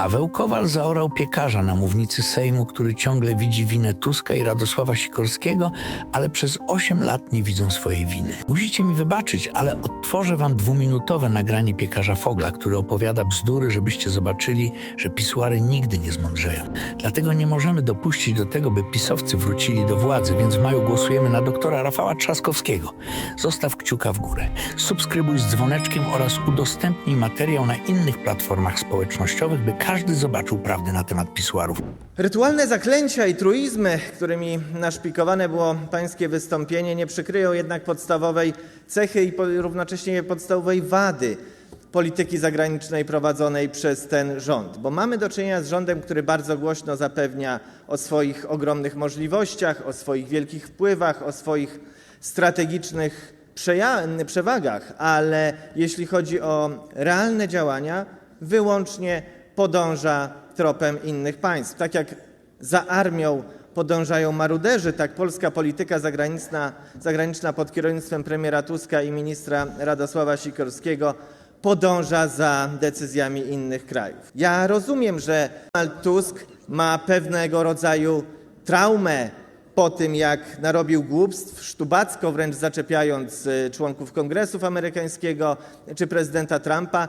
Paweł Kowal zaorał piekarza na mównicy Sejmu, który ciągle widzi winę Tuska i Radosława Sikorskiego, ale przez 8 lat nie widzą swojej winy. Musicie mi wybaczyć, ale odtworzę wam dwuminutowe nagranie piekarza Fogla, który opowiada bzdury, żebyście zobaczyli, że pisuary nigdy nie zmądrzeją. Dlatego nie możemy dopuścić do tego, by pisowcy wrócili do władzy, więc w maju głosujemy na doktora Rafała Trzaskowskiego. Zostaw kciuka w górę, subskrybuj z dzwoneczkiem oraz udostępnij materiał na innych platformach społecznościowych, by każdy zobaczył prawdę na temat pisuarów. Rytualne zaklęcia i truizmy, którymi naszpikowane było pańskie wystąpienie, nie przykryją jednak podstawowej cechy i równocześnie podstawowej wady polityki zagranicznej prowadzonej przez ten rząd. Bo mamy do czynienia z rządem, który bardzo głośno zapewnia o swoich ogromnych możliwościach, o swoich wielkich wpływach, o swoich strategicznych przewagach, ale jeśli chodzi o realne działania, wyłącznie podąża tropem innych państw. Tak jak za armią podążają maruderzy, tak polska polityka zagraniczna, zagraniczna pod kierownictwem premiera Tuska i ministra Radosława Sikorskiego podąża za decyzjami innych krajów. Ja rozumiem, że Donald Tusk ma pewnego rodzaju traumę po tym, jak narobił głupstw, sztubacko wręcz zaczepiając y, członków Kongresu amerykańskiego czy prezydenta Trumpa,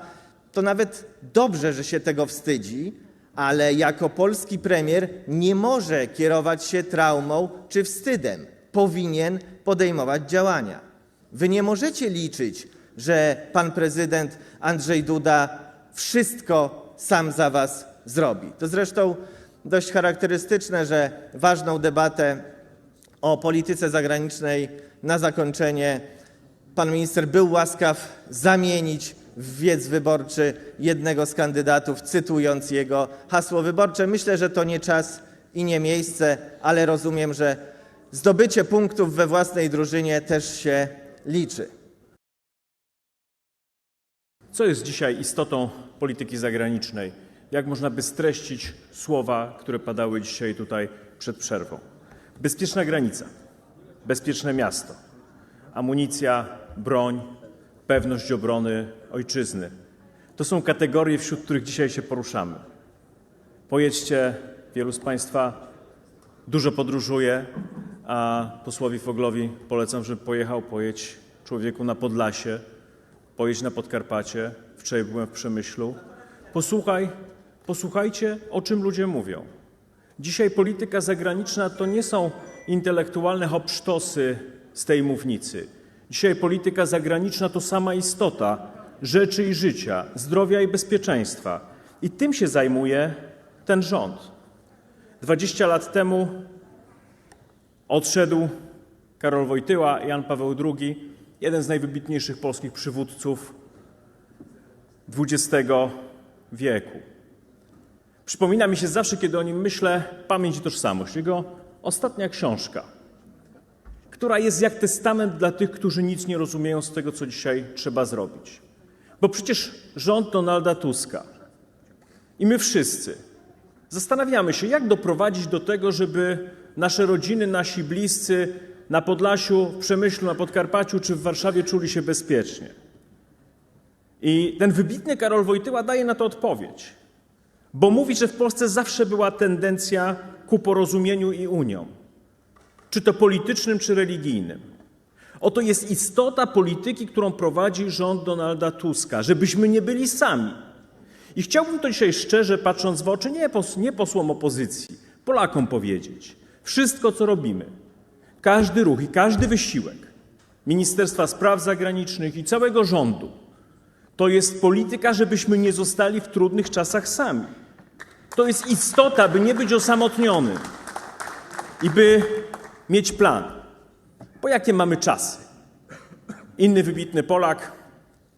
to nawet dobrze, że się tego wstydzi, ale jako polski premier nie może kierować się traumą czy wstydem. Powinien podejmować działania. Wy nie możecie liczyć, że pan prezydent Andrzej Duda wszystko sam za was zrobi. To zresztą dość charakterystyczne, że ważną debatę o polityce zagranicznej na zakończenie pan minister był łaskaw zamienić w wiec wyborczy jednego z kandydatów, cytując jego hasło wyborcze. Myślę, że to nie czas i nie miejsce, ale rozumiem, że zdobycie punktów we własnej drużynie też się liczy. Co jest dzisiaj istotą polityki zagranicznej? Jak można by streścić słowa, które padały dzisiaj tutaj przed przerwą? Bezpieczna granica, bezpieczne miasto, amunicja, broń, pewność obrony ojczyzny. To są kategorie, wśród których dzisiaj się poruszamy. Pojedźcie, wielu z Państwa dużo podróżuje, a posłowi Foglowi polecam, żeby pojechał, pojedź człowieku na Podlasie, pojedź na Podkarpacie, wczoraj byłem w Przemyślu. Posłuchaj, posłuchajcie, o czym ludzie mówią. Dzisiaj polityka zagraniczna to nie są intelektualne hopsztosy z tej mównicy. Dzisiaj polityka zagraniczna to sama istota rzeczy i życia, zdrowia i bezpieczeństwa. I tym się zajmuje ten rząd. 20 lat temu odszedł Karol Wojtyła, Jan Paweł II, jeden z najwybitniejszych polskich przywódców XX wieku. Przypomina mi się zawsze, kiedy o nim myślę, pamięć i tożsamość. Jego ostatnia książka, która jest jak testament dla tych, którzy nic nie rozumieją z tego, co dzisiaj trzeba zrobić. Bo przecież rząd Donalda Tuska i my wszyscy zastanawiamy się, jak doprowadzić do tego, żeby nasze rodziny, nasi bliscy na Podlasiu, w Przemyślu, na Podkarpaciu czy w Warszawie czuli się bezpiecznie. I ten wybitny Karol Wojtyła daje na to odpowiedź, bo mówi, że w Polsce zawsze była tendencja ku porozumieniu i uniom, czy to politycznym, czy religijnym. Oto jest istota polityki, którą prowadzi rząd Donalda Tuska, żebyśmy nie byli sami. I chciałbym to dzisiaj szczerze, patrząc w oczy, nie, pos, nie posłom opozycji, Polakom powiedzieć. Wszystko, co robimy, każdy ruch i każdy wysiłek Ministerstwa Spraw Zagranicznych i całego rządu, to jest polityka, żebyśmy nie zostali w trudnych czasach sami. To jest istota, by nie być osamotnionym i by mieć plan. Bo jakie mamy czasy? Inny wybitny Polak,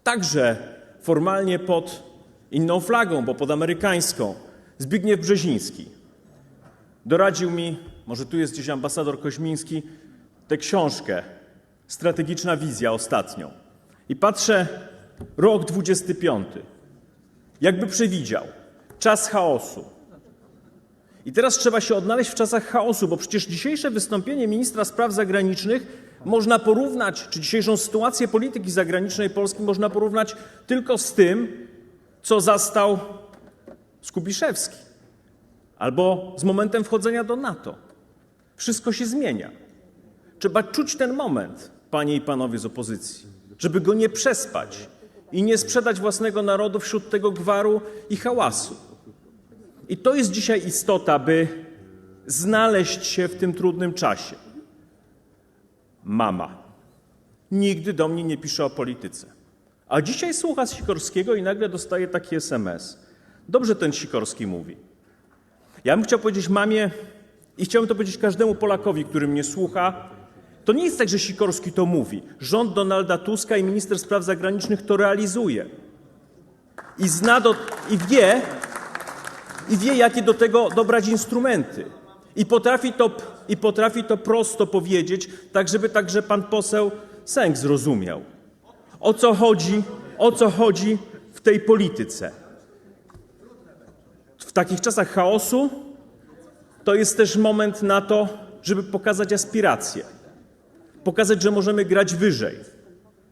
także formalnie pod inną flagą, bo pod amerykańską, Zbigniew Brzeziński, doradził mi, może tu jest gdzieś ambasador Koźmiński, tę książkę, Strategiczna wizja ostatnią. I patrzę, rok 25, jakby przewidział, czas chaosu. I teraz trzeba się odnaleźć w czasach chaosu, bo przecież dzisiejsze wystąpienie ministra spraw zagranicznych można porównać, czy dzisiejszą sytuację polityki zagranicznej Polski można porównać tylko z tym, co zastał Skubiszewski albo z momentem wchodzenia do NATO. Wszystko się zmienia. Trzeba czuć ten moment, panie i panowie z opozycji, żeby go nie przespać i nie sprzedać własnego narodu wśród tego gwaru i hałasu. I to jest dzisiaj istota, by znaleźć się w tym trudnym czasie. Mama nigdy do mnie nie pisze o polityce. A dzisiaj słucha Sikorskiego i nagle dostaje taki SMS. Dobrze ten Sikorski mówi. Ja bym chciał powiedzieć mamie i chciałbym to powiedzieć każdemu Polakowi, który mnie słucha. To nie jest tak, że Sikorski to mówi. Rząd Donalda Tuska i minister spraw zagranicznych to realizuje. I zna do, i wie, i wie, jakie do tego dobrać instrumenty. I potrafi to, i potrafi to prosto powiedzieć, tak żeby także pan poseł Sęk zrozumiał. O co chodzi, o co chodzi w tej polityce. W takich czasach chaosu to jest też moment na to, żeby pokazać aspiracje. Pokazać, że możemy grać wyżej,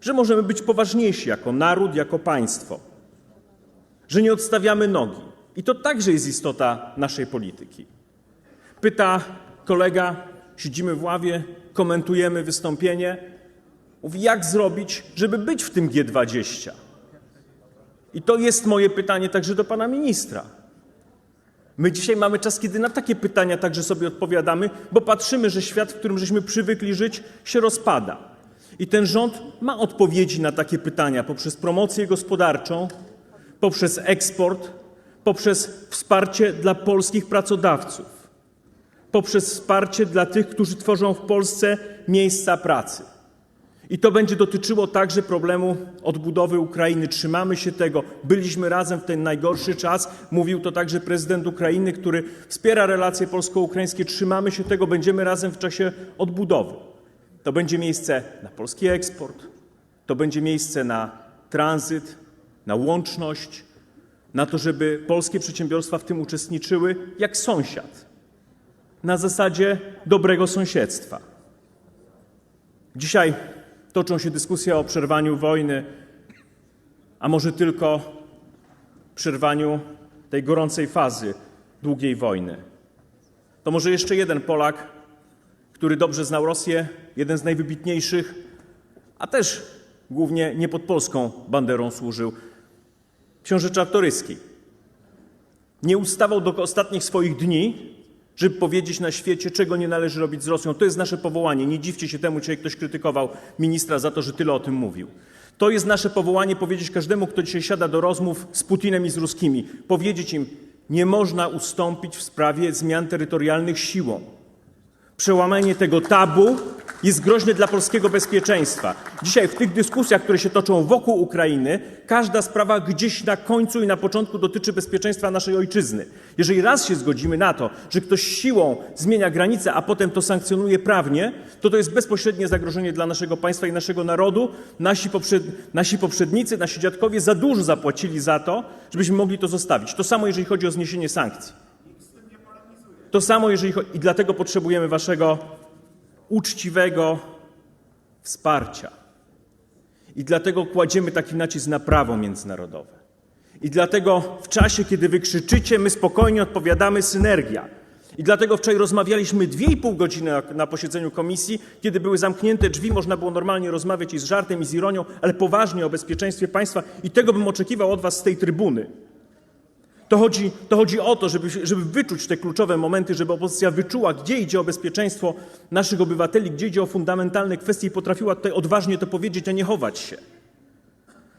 że możemy być poważniejsi jako naród, jako państwo, że nie odstawiamy nogi. I to także jest istota naszej polityki. Pyta kolega, siedzimy w ławie, komentujemy wystąpienie. Mówi, jak zrobić, żeby być w tym G20? I to jest moje pytanie także do pana ministra. My dzisiaj mamy czas, kiedy na takie pytania także sobie odpowiadamy, bo patrzymy, że świat, w którym żeśmy przywykli żyć, się rozpada. I ten rząd ma odpowiedzi na takie pytania poprzez promocję gospodarczą, poprzez eksport, poprzez wsparcie dla polskich pracodawców, poprzez wsparcie dla tych, którzy tworzą w Polsce miejsca pracy. I to będzie dotyczyło także problemu odbudowy Ukrainy. Trzymamy się tego. Byliśmy razem w ten najgorszy czas. Mówił to także prezydent Ukrainy, który wspiera relacje polsko-ukraińskie. Trzymamy się tego. Będziemy razem w czasie odbudowy. To będzie miejsce na polski eksport. To będzie miejsce na tranzyt, na łączność, na to, żeby polskie przedsiębiorstwa w tym uczestniczyły jak sąsiad. Na zasadzie dobrego sąsiedztwa. Dzisiaj toczą się dyskusje o przerwaniu wojny, a może tylko przerwaniu tej gorącej fazy długiej wojny. To może jeszcze jeden Polak, który dobrze znał Rosję, jeden z najwybitniejszych, a też głównie nie pod polską banderą służył, książę Czartoryski. Nie ustawał do ostatnich swoich dni, żeby powiedzieć na świecie, czego nie należy robić z Rosją. To jest nasze powołanie. Nie dziwcie się temu, dzisiaj ktoś krytykował ministra za to, że tyle o tym mówił. To jest nasze powołanie powiedzieć każdemu, kto dzisiaj siada do rozmów z Putinem i z ruskimi, powiedzieć im, nie można ustąpić w sprawie zmian terytorialnych siłą. Przełamanie tego tabu jest groźne dla polskiego bezpieczeństwa. Dzisiaj w tych dyskusjach, które się toczą wokół Ukrainy, każda sprawa gdzieś na końcu i na początku dotyczy bezpieczeństwa naszej ojczyzny. Jeżeli raz się zgodzimy na to, że ktoś siłą zmienia granice, a potem to sankcjonuje prawnie, to to jest bezpośrednie zagrożenie dla naszego państwa i naszego narodu. Nasi, poprzed, nasi poprzednicy, nasi dziadkowie za dużo zapłacili za to, żebyśmy mogli to zostawić. To samo, jeżeli chodzi o zniesienie sankcji. To samo, jeżeli. I dlatego potrzebujemy Waszego uczciwego wsparcia. I dlatego kładziemy taki nacisk na prawo międzynarodowe. I dlatego w czasie, kiedy wy krzyczycie, my spokojnie odpowiadamy synergia. I dlatego wczoraj rozmawialiśmy dwie i pół godziny na, na posiedzeniu komisji, kiedy były zamknięte drzwi, można było normalnie rozmawiać i z żartem, i z ironią, ale poważnie o bezpieczeństwie państwa. I tego bym oczekiwał od was z tej trybuny. To chodzi, to chodzi o to, żeby, żeby wyczuć te kluczowe momenty, żeby opozycja wyczuła, gdzie idzie o bezpieczeństwo naszych obywateli, gdzie idzie o fundamentalne kwestie i potrafiła tutaj odważnie to powiedzieć, a nie chować się.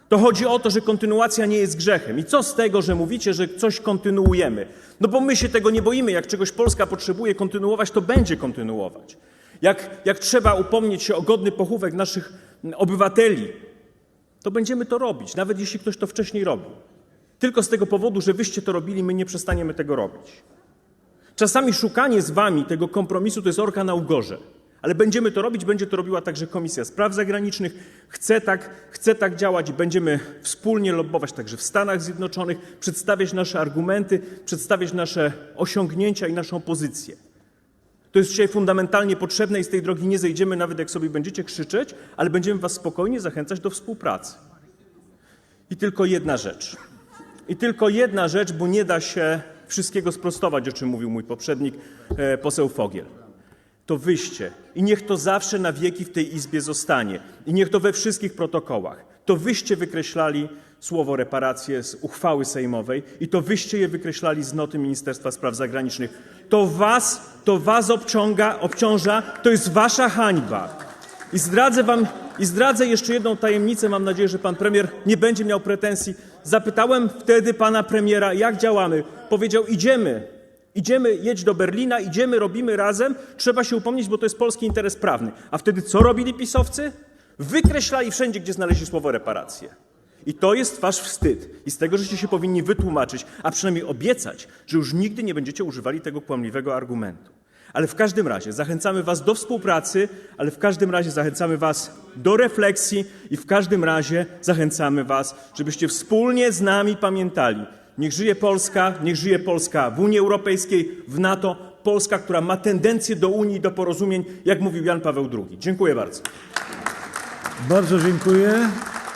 To chodzi o to, że kontynuacja nie jest grzechem. I co z tego, że mówicie, że coś kontynuujemy? No bo my się tego nie boimy. Jak czegoś Polska potrzebuje kontynuować, to będzie kontynuować. Jak, jak trzeba upomnieć się o godny pochówek naszych obywateli, to będziemy to robić, nawet jeśli ktoś to wcześniej robił. Tylko z tego powodu, że wyście to robili, my nie przestaniemy tego robić. Czasami szukanie z wami tego kompromisu to jest orka na ugorze. Ale będziemy to robić, będzie to robiła także Komisja Spraw Zagranicznych. Chce tak, chce tak działać i będziemy wspólnie lobbować także w Stanach Zjednoczonych, przedstawiać nasze argumenty, przedstawiać nasze osiągnięcia i naszą pozycję. To jest dzisiaj fundamentalnie potrzebne i z tej drogi nie zejdziemy, nawet jak sobie będziecie krzyczeć, ale będziemy was spokojnie zachęcać do współpracy. I tylko jedna rzecz. I tylko jedna rzecz, bo nie da się wszystkiego sprostować, o czym mówił mój poprzednik, e, poseł Fogiel. To wyście. I niech to zawsze na wieki w tej Izbie zostanie. I niech to we wszystkich protokołach. To wyście wykreślali słowo reparacje z uchwały sejmowej i to wyście je wykreślali z noty Ministerstwa Spraw Zagranicznych. To was, to was obciąga, obciąża, to jest wasza hańba. I zdradzę wam, i zdradzę jeszcze jedną tajemnicę, mam nadzieję, że pan premier nie będzie miał pretensji. Zapytałem wtedy pana premiera, jak działamy. Powiedział, idziemy, idziemy, jedź do Berlina, idziemy, robimy razem, trzeba się upomnieć, bo to jest polski interes prawny. A wtedy co robili pisowcy? Wykreślali wszędzie, gdzie znaleźli słowo reparacje. I to jest wasz wstyd. I z tego, żeście się powinni wytłumaczyć, a przynajmniej obiecać, że już nigdy nie będziecie używali tego kłamliwego argumentu. Ale w każdym razie zachęcamy Was do współpracy, ale w każdym razie zachęcamy Was do refleksji i w każdym razie zachęcamy Was, żebyście wspólnie z nami pamiętali. Niech żyje Polska, niech żyje Polska w Unii Europejskiej, w NATO, Polska, która ma tendencję do Unii, do porozumień, jak mówił Jan Paweł II. Dziękuję bardzo. Bardzo dziękuję.